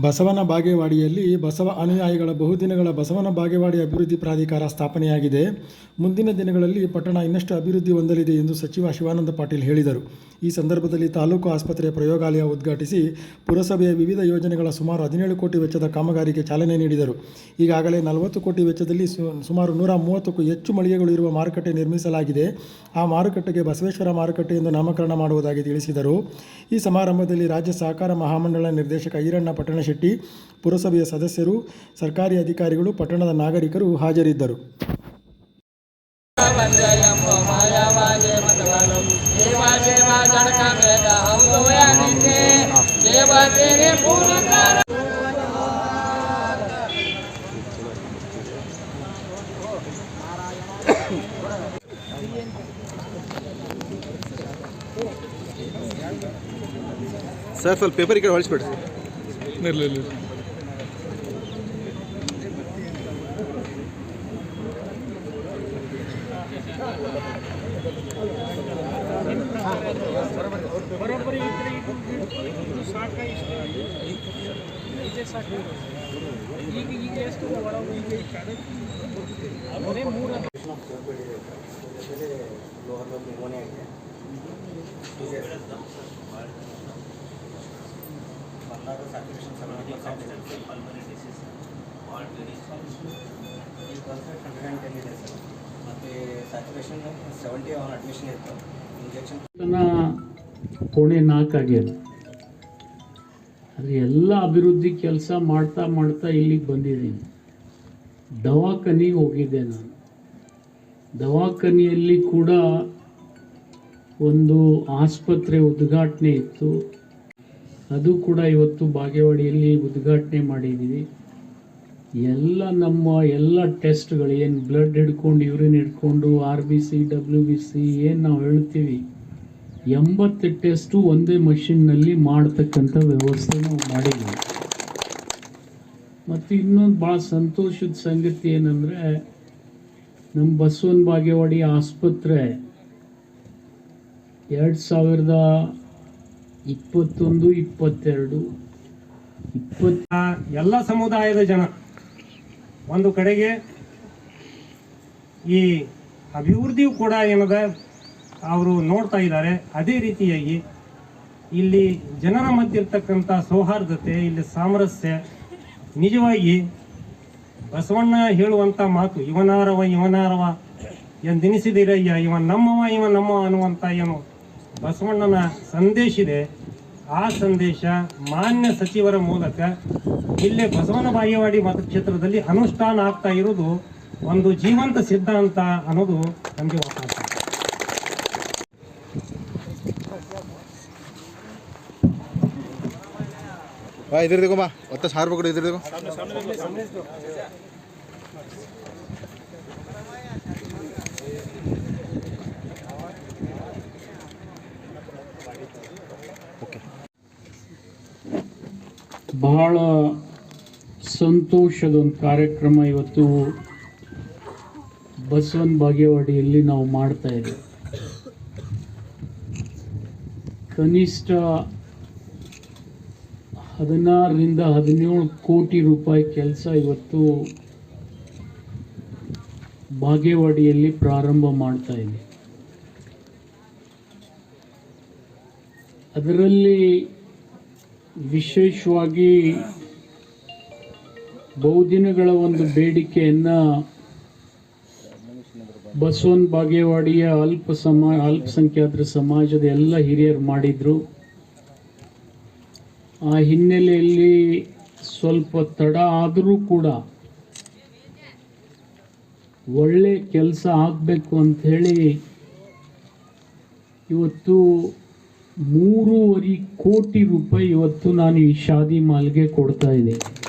ಬಸವನ ಬಾಗೇವಾಡಿಯಲ್ಲಿ ಬಸವ ಅನುಯಾಯಿಗಳ ಬಹುದಿನಗಳ ಬಸವನ ಬಾಗೇವಾಡಿ ಅಭಿವೃದ್ಧಿ ಪ್ರಾಧಿಕಾರ ಸ್ಥಾಪನೆಯಾಗಿದೆ. ಮುಂದಿನ ದಿನಗಳಲ್ಲಿ ಪಟ್ಟಣ ಇನ್ನಷ್ಟು ಅಭಿವೃದ್ಧಿ ಹೊಂದಲಿದೆ ಎಂದು ಸಚಿವ ಶಿವಾನಂದ ಪಾಟೀಲ್ ಹೇಳಿದರು. ಈ ಸಂದರ್ಭದಲ್ಲಿ ತಾಲೂಕು ಆಸ್ಪತ್ರೆಯ ಪ್ರಯೋಗಾಲಯ ಉದ್ಘಾಟಿಸಿ ಪುರಸಭೆಯ ವಿವಿಧ ಯೋಜನೆಗಳ ಸುಮಾರು ಹದಿನೇಳು ಕೋಟಿ ವೆಚ್ಚದ ಕಾಮಗಾರಿಗೆ ಚಾಲನೆ ನೀಡಿದರು. ಈಗಾಗಲೇ ನಲವತ್ತು ಕೋಟಿ ವೆಚ್ಚದಲ್ಲಿ ಸುಮಾರು ನೂರ ಮೂವತ್ತಕ್ಕೂ ಹೆಚ್ಚು ಮಳಿಗೆಗಳು ಇರುವ ಮಾರುಕಟ್ಟೆ ನಿರ್ಮಿಸಲಾಗಿದೆ. ಆ ಮಾರುಕಟ್ಟೆಗೆ ಬಸವೇಶ್ವರ ಮಾರುಕಟ್ಟೆ ಎಂದು ನಾಮಕರಣ ಮಾಡುವುದಾಗಿ ತಿಳಿಸಿದರು. ಈ ಸಮಾರಂಭದಲ್ಲಿ ರಾಜ್ಯ ಸಹಕಾರ ಮಹಾಮಂಡಳ ನಿರ್ದೇಶಕ ಈರಣ್ಣ ಪಟ್ಟಣಶೆಟ್ಟಿ ಪುರಸಭೆಯ ಸದಸ್ಯರು ಸರ್ಕಾರಿ ಅಧಿಕಾರಿಗಳು ಪಟ್ಟಣದ ನಾಗರಿಕರು ಹಾಜರಿದ್ದರು. ಸರ್ ಸ್ವಲ್ಪ ಪೇಪರ್ ಈ ಕಡೆ ಹೊಳಿಸ್ಬಿಡ್ರಿ మీరు లేదు बरोबर इकडे इकडून साठ ಇಷ್ಟು ಇದೆ ಸಾಕು ಈಗ ಈಗ ಎಷ್ಟು ಒಳ ಈಗ ಅದೇ ಮೂರು ಲೋಹದ ಮನೆ ಇದೆ ಇರಲಿ ಇರಲಿ ಬಂದಾಗ ಸ್ಯಾಚುರೇಷನ್ ಸೆವೆಂಟಿ ಈ ಕನ್ಸಲ್ಟ್ ಹಂಡ್ರೆಡ್ ಆ್ಯಂಡ್ ಟೆನ್ ಇದೆ ಸರ್ ಮತ್ತು ಸ್ಯಾಚುರೇಷನ್ ಸೆವೆಂಟಿ ಅವನ್ ಅಡ್ಮಿಷನ್ ಇತ್ತು. ಇಂಜೆಕ್ಷನ್ ಕೋಣೆ ನಾಲ್ಕಾಗ್ಯದ ಆದರೆ ಎಲ್ಲ ಅಭಿವೃದ್ಧಿ ಕೆಲಸ ಮಾಡ್ತಾ ಮಾಡ್ತಾ ಇಲ್ಲಿಗೆ ಬಂದಿದ್ದೀನಿ. ದವಾಖಾನಿಗೆ ಹೋಗಿದ್ದೆ ನಾನು. ದವಾಖಾನಿಯಲ್ಲಿ ಕೂಡ ಒಂದು ಆಸ್ಪತ್ರೆ ಉದ್ಘಾಟನೆ ಇತ್ತು. ಅದು ಕೂಡ ಇವತ್ತು ಬಾಗೇವಾಡಿಯಲ್ಲಿ ಉದ್ಘಾಟನೆ ಮಾಡಿದ್ದೀವಿ. ಎಲ್ಲ ನಮ್ಮ ಎಲ್ಲ ಟೆಸ್ಟ್ಗಳು, ಏನು ಬ್ಲಡ್ ಹಿಡ್ಕೊಂಡು, ಯೂರಿನ್ ಹಿಡ್ಕೊಂಡು, R B C, W B C, ಏನು ನಾವು ಹೇಳ್ತೀವಿ, ಎಂಬತ್ತು ಟೆಸ್ಟು ಒಂದೇ ಮಷಿನ್ನಲ್ಲಿ ಮಾಡ್ತಕ್ಕಂಥ ವ್ಯವಸ್ಥೆ ನಾವು ಮಾಡಿದ್ದೀವಿ. ಮತ್ತು ಇನ್ನೊಂದು ಭಾಳ ಸಂತೋಷದ ಸಂಗತಿ ಏನಂದರೆ, ನಮ್ಮ ಬಸವನ ಬಾಗೇವಾಡಿ ಆಸ್ಪತ್ರೆ, ಎರಡು ಸಾವಿರದ ಇಪ್ಪತ್ತೊಂದು, ಇಪ್ಪತ್ತೆರಡು, ಇಪ್ಪತ್ತ ಎಲ್ಲ ಸಮುದಾಯದ ಜನ ಒಂದು ಕಡೆಗೆ ಈ ಅಭಿವೃದ್ಧಿಯು ಕೂಡ ಏನದ ಅವರು ನೋಡ್ತಾ ಇದ್ದಾರೆ. ಅದೇ ರೀತಿಯಾಗಿ ಇಲ್ಲಿ ಜನರ ಮಧ್ಯೆ ಇರ್ತಕ್ಕಂಥ ಸೌಹಾರ್ದತೆ, ಇಲ್ಲಿ ಸಾಮರಸ್ಯ, ನಿಜವಾಗಿ ಬಸವಣ್ಣ ಹೇಳುವಂಥ ಮಾತು, ಇವನಾರವ ಇವನಾರವ ಎಂದೆನಿಸಿದಿರಯ್ಯ, ಇವ ನಮ್ಮವ ಇವ ನಮ್ಮವ ಅನ್ನುವಂಥ ಏನು ಬಸವಣ್ಣನ ಸಂದೇಶ ಇದೆ. ಆ ಸಂದೇಶ ಮಾನ್ಯ ಸಚಿವರ ಮೂಲಕ ಇಲ್ಲೇ ಬಸವನ ಬಾಗೇವಾಡಿ ಮತಕ್ಷೇತ್ರದಲ್ಲಿ ಅನುಷ್ಠಾನ ಆಗ್ತಾ ಇರೋದು ಒಂದು ಜೀವಂತ ಸಿದ್ಧಾಂತ ಅನ್ನೋದು ನಮಗೆ ಇದ್ರದಿಗೋ ಬಾ ಒತ್ತ ಸಾರ್ಬೇಕು ಇದ್ರದಿಗೋ ಬಹಳ ಸಂತೋಷದ ಒಂದು ಕಾರ್ಯಕ್ರಮ ಇವತ್ತು ಬಸವನ ಬಾಗೇವಾಡಿಯಲ್ಲಿ ನಾವು ಮಾಡ್ತಾ ಇದ್ದೇವೆ. ಕನಿಷ್ಠ ಹದಿನಾರರಿಂದ ಹದಿನೇಳು ಕೋಟಿ ರೂಪಾಯಿ ಕೆಲಸ ಇವತ್ತು ಬಾಗೇವಾಡಿಯಲ್ಲಿ ಪ್ರಾರಂಭ ಮಾಡ್ತಾ ಇದೆ ಅದರಲ್ಲಿ ವಿಶೇಷವಾಗಿ ಬಹುದಿನಗಳ ಒಂದು ಬೇಡಿಕೆಯನ್ನು ಬಸವನ್ ಬಾಗೇವಾಡಿಯ ಅಲ್ಪ ಸಮಾ, ಅಲ್ಪಸಂಖ್ಯಾತರ ಸಮಾಜದ ಎಲ್ಲ ಹಿರಿಯರು ಮಾಡಿದರು. ಆ ಹಿನ್ನೆಲೆಯಲ್ಲಿ ಸ್ವಲ್ಪ ತಡ ಆದರೂ ಕೂಡ ಒಳ್ಳೆ ಕೆಲಸ ಆಗಬೇಕು ಅಂಥೇಳಿ ಇವತ್ತು ಮೂರುವರೆ ಕೋಟಿ ರೂಪಾಯಿ ಇವತ್ತು ನಾನು ಈ ಶಾದಿ ಮಾಲ್ಗೆ ಕೊಡ್ತಾ ಇದ್ದೀನಿ.